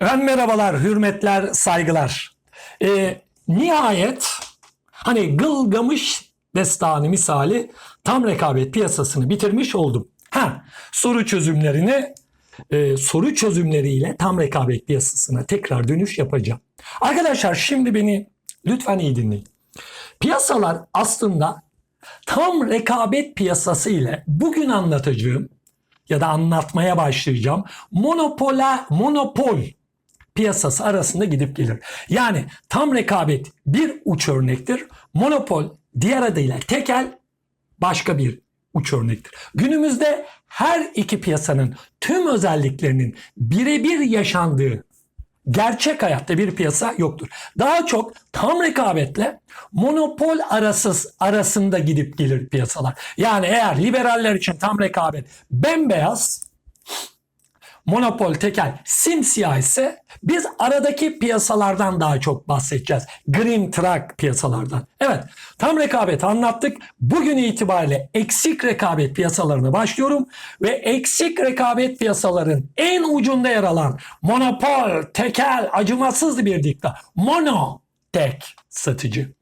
Ben merhabalar, hürmetler, saygılar. Ee, nihayet hani Gılgamış destanı misali tam rekabet piyasasını bitirmiş oldum. Ha, soru çözümlerini e, soru çözümleriyle tam rekabet piyasasına tekrar dönüş yapacağım. Arkadaşlar şimdi beni lütfen iyi dinleyin. Piyasalar aslında tam rekabet piyasası ile bugün anlatacağım ya da anlatmaya başlayacağım monopola monopol piyasası arasında gidip gelir. Yani tam rekabet bir uç örnektir. Monopol diğer adıyla tekel başka bir uç örnektir. Günümüzde her iki piyasanın tüm özelliklerinin birebir yaşandığı gerçek hayatta bir piyasa yoktur. Daha çok tam rekabetle monopol arasız arasında gidip gelir piyasalar. Yani eğer liberaller için tam rekabet bembeyaz monopol tekel simsiyah ise biz aradaki piyasalardan daha çok bahsedeceğiz. Green track piyasalardan. Evet tam rekabet anlattık. Bugün itibariyle eksik rekabet piyasalarına başlıyorum. Ve eksik rekabet piyasaların en ucunda yer alan monopol, tekel, acımasız bir dikta. Mono tek satıcı.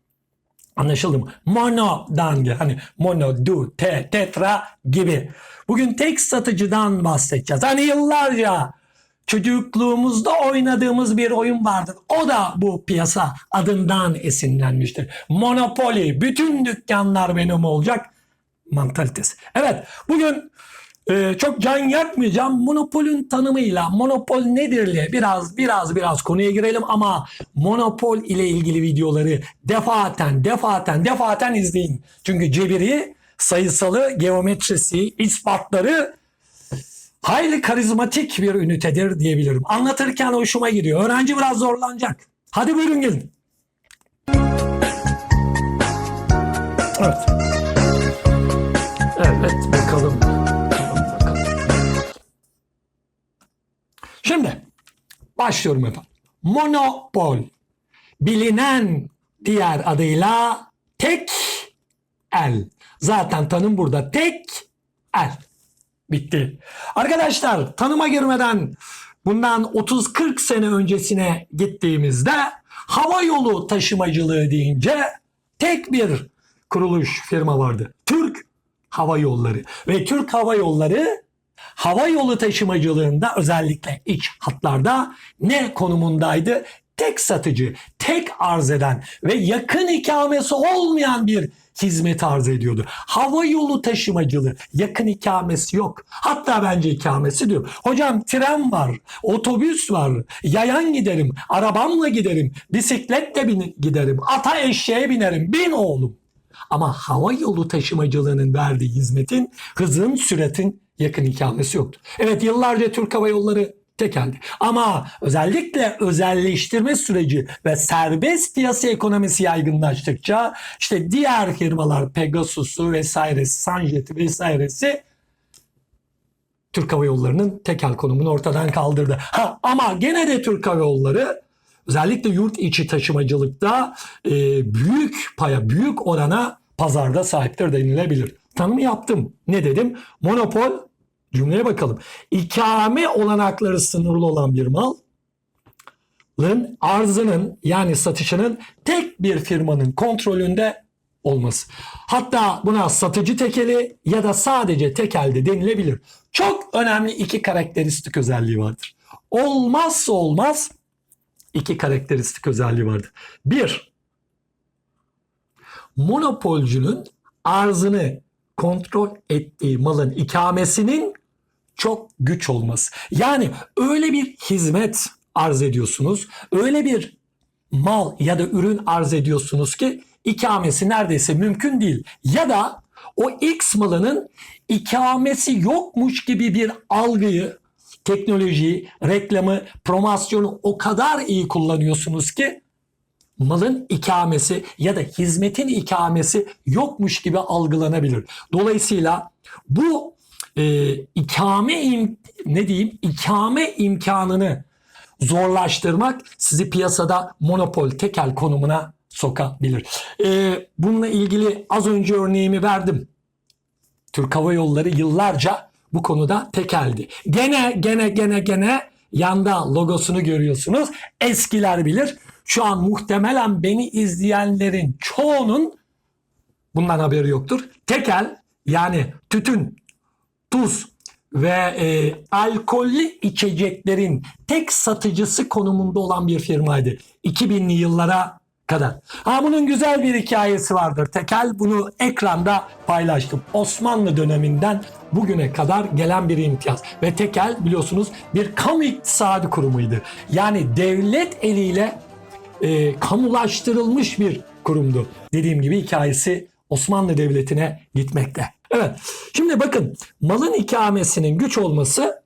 Anlaşıldı mı? Mono'dan gel. Hani mono, du, te, tetra gibi. Bugün tek satıcıdan bahsedeceğiz. Hani yıllarca çocukluğumuzda oynadığımız bir oyun vardır. O da bu piyasa adından esinlenmiştir. Monopoly. Bütün dükkanlar benim olacak mantalitesi. Evet bugün e, çok can yakmayacağım. Monopolün tanımıyla monopol nedir diye biraz biraz biraz konuya girelim ama monopol ile ilgili videoları defaten defaten defaten izleyin. Çünkü cebiri, sayısalı, geometrisi, ispatları hayli karizmatik bir ünitedir diyebilirim. Anlatırken hoşuma gidiyor. Öğrenci biraz zorlanacak. Hadi buyurun gelin. Evet. Evet başlıyorum efendim. Monopol. Bilinen diğer adıyla tek el. Zaten tanım burada tek el. Bitti. Arkadaşlar tanıma girmeden bundan 30-40 sene öncesine gittiğimizde hava yolu taşımacılığı deyince tek bir kuruluş firma vardı. Türk Hava Yolları. Ve Türk Hava Yolları hava yolu taşımacılığında özellikle iç hatlarda ne konumundaydı? Tek satıcı, tek arz eden ve yakın ikamesi olmayan bir hizmet arz ediyordu. Hava yolu taşımacılığı yakın ikamesi yok. Hatta bence ikamesi diyor. Hocam tren var, otobüs var, yayan giderim, arabamla giderim, bisikletle bin- giderim, ata eşeğe binerim, bin oğlum. Ama hava yolu taşımacılığının verdiği hizmetin, hızın, süratin yakın ikamesi yoktu. Evet yıllarca Türk Hava Yolları tekeldi. Ama özellikle özelleştirme süreci ve serbest piyasa ekonomisi yaygınlaştıkça işte diğer firmalar Pegasus'u vesairesi, Sunjet'i vesairesi Türk Hava Yolları'nın tekel konumunu ortadan kaldırdı. Ha, ama gene de Türk Hava Yolları özellikle yurt içi taşımacılıkta e, büyük paya, büyük orana pazarda sahiptir denilebilir. Tanımı yaptım. Ne dedim? Monopol, cümleye bakalım. İkame olanakları sınırlı olan bir malın arzının yani satışının tek bir firmanın kontrolünde olması. Hatta buna satıcı tekeli ya da sadece tekelde denilebilir. Çok önemli iki karakteristik özelliği vardır. Olmazsa olmaz iki karakteristik özelliği vardır. Bir, monopolcünün arzını kontrol ettiği malın ikamesinin çok güç olması. Yani öyle bir hizmet arz ediyorsunuz, öyle bir mal ya da ürün arz ediyorsunuz ki ikamesi neredeyse mümkün değil. Ya da o X malının ikamesi yokmuş gibi bir algıyı, teknolojiyi, reklamı, promosyonu o kadar iyi kullanıyorsunuz ki malın ikamesi ya da hizmetin ikamesi yokmuş gibi algılanabilir. Dolayısıyla bu e, ikame im- ne diyeyim ikame imkanını zorlaştırmak sizi piyasada monopol tekel konumuna sokabilir. E, bununla ilgili az önce örneğimi verdim. Türk Hava Yolları yıllarca bu konuda tekeldi. Gene gene gene gene Yanda logosunu görüyorsunuz. Eskiler bilir. Şu an muhtemelen beni izleyenlerin çoğunun bundan haberi yoktur. Tekel yani tütün, tuz ve e, alkollü içeceklerin tek satıcısı konumunda olan bir firmaydı. 2000'li yıllara kadar. Ha bunun güzel bir hikayesi vardır. Tekel bunu ekranda paylaştım. Osmanlı döneminden bugüne kadar gelen bir imtiyaz. Ve Tekel biliyorsunuz bir kamu iktisadi kurumuydu. Yani devlet eliyle e, kamulaştırılmış bir kurumdu. Dediğim gibi hikayesi Osmanlı Devleti'ne gitmekte. Evet. Şimdi bakın malın ikamesinin güç olması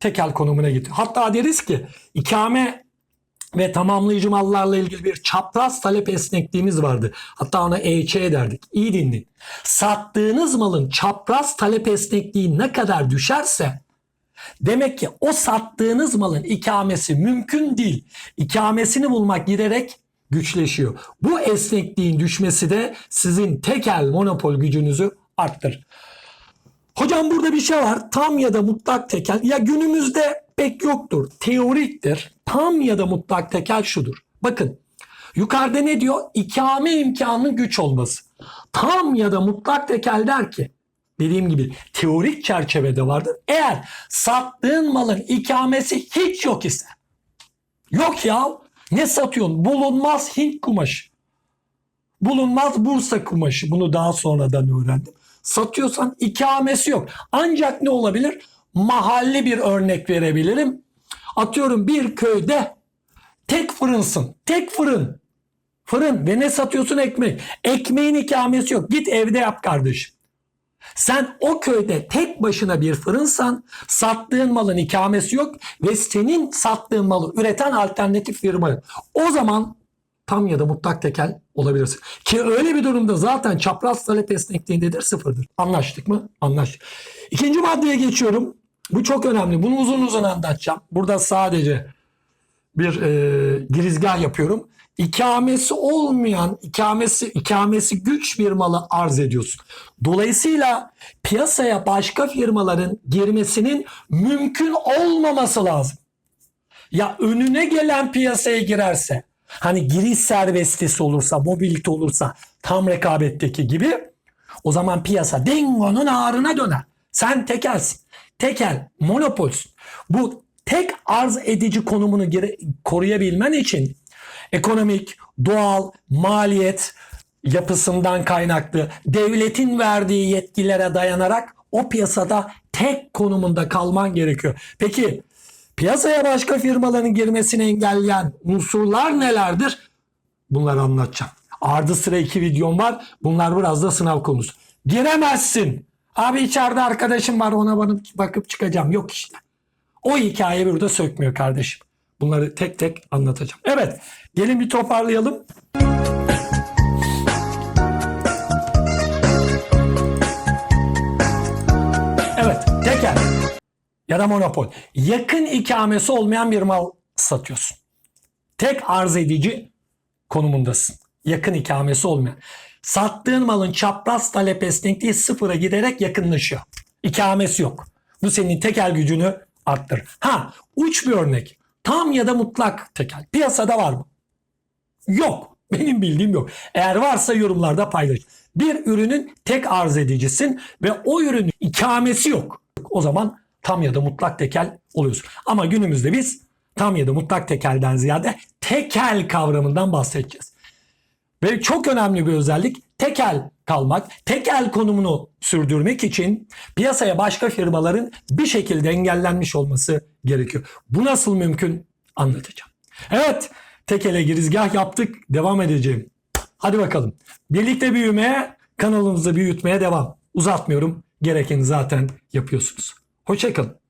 tekel konumuna gidiyor. Hatta deriz ki ikame ve tamamlayıcı mallarla ilgili bir çapraz talep esnekliğimiz vardı. Hatta ona EÇ derdik. İyi dinleyin. Sattığınız malın çapraz talep esnekliği ne kadar düşerse Demek ki o sattığınız malın ikamesi mümkün değil. İkamesini bulmak giderek güçleşiyor. Bu esnekliğin düşmesi de sizin tekel monopol gücünüzü arttırır. Hocam burada bir şey var. Tam ya da mutlak tekel. Ya günümüzde pek yoktur. Teoriktir. Tam ya da mutlak tekel şudur. Bakın yukarıda ne diyor? İkame imkanının güç olması. Tam ya da mutlak tekel der ki dediğim gibi teorik çerçevede vardır. Eğer sattığın malın ikamesi hiç yok ise yok ya ne satıyorsun? Bulunmaz Hint kumaşı. Bulunmaz Bursa kumaşı. Bunu daha sonradan öğrendim. Satıyorsan ikamesi yok. Ancak ne olabilir? Mahalli bir örnek verebilirim. Atıyorum bir köyde tek fırınsın. Tek fırın. Fırın ve ne satıyorsun ekmek. Ekmeğin ikamesi yok. Git evde yap kardeşim. Sen o köyde tek başına bir fırınsan sattığın malın ikamesi yok ve senin sattığın malı üreten alternatif firma yok. O zaman tam ya da mutlak tekel olabilirsin. Ki öyle bir durumda zaten çapraz talep esnekliğindedir sıfırdır. Anlaştık mı? Anlaştık. İkinci maddeye geçiyorum. Bu çok önemli. Bunu uzun uzun anlatacağım. Burada sadece bir e, girizgah yapıyorum. İkamesi olmayan, ikamesi ikamesi güç bir malı arz ediyorsun. Dolayısıyla piyasaya başka firmaların girmesinin mümkün olmaması lazım. Ya önüne gelen piyasaya girerse, hani giriş serbestisi olursa, mobilite olursa tam rekabetteki gibi o zaman piyasa dengonun ağrına döner. Sen tekelsin. Tekel, monopolsün. Bu tek arz edici konumunu koruyabilmen için ekonomik, doğal, maliyet yapısından kaynaklı devletin verdiği yetkilere dayanarak o piyasada tek konumunda kalman gerekiyor. Peki piyasaya başka firmaların girmesini engelleyen unsurlar nelerdir? Bunları anlatacağım. Ardı sıra iki videom var. Bunlar biraz da sınav konusu. Giremezsin. Abi içeride arkadaşım var ona bakıp çıkacağım. Yok işte. O hikaye burada sökmüyor kardeşim. Bunları tek tek anlatacağım. Evet gelin bir toparlayalım. Evet tekel ya da monopol. Yakın ikamesi olmayan bir mal satıyorsun. Tek arz edici konumundasın. Yakın ikamesi olmayan. Sattığın malın çapraz talep esnekliği sıfıra giderek yakınlaşıyor. İkamesi yok. Bu senin tekel gücünü arttırır. Ha uç bir örnek. Tam ya da mutlak tekel. Piyasada var mı? Yok. Benim bildiğim yok. Eğer varsa yorumlarda paylaş. Bir ürünün tek arz edicisin ve o ürünün ikamesi yok. O zaman tam ya da mutlak tekel oluyorsun. Ama günümüzde biz tam ya da mutlak tekelden ziyade tekel kavramından bahsedeceğiz. Ve çok önemli bir özellik tekel kalmak. Tekel konumunu sürdürmek için piyasaya başka firmaların bir şekilde engellenmiş olması gerekiyor. Bu nasıl mümkün anlatacağım. Evet tekele girizgah yaptık devam edeceğim. Hadi bakalım. Birlikte büyümeye kanalımızı büyütmeye devam. Uzatmıyorum. Gerekeni zaten yapıyorsunuz. Hoşçakalın.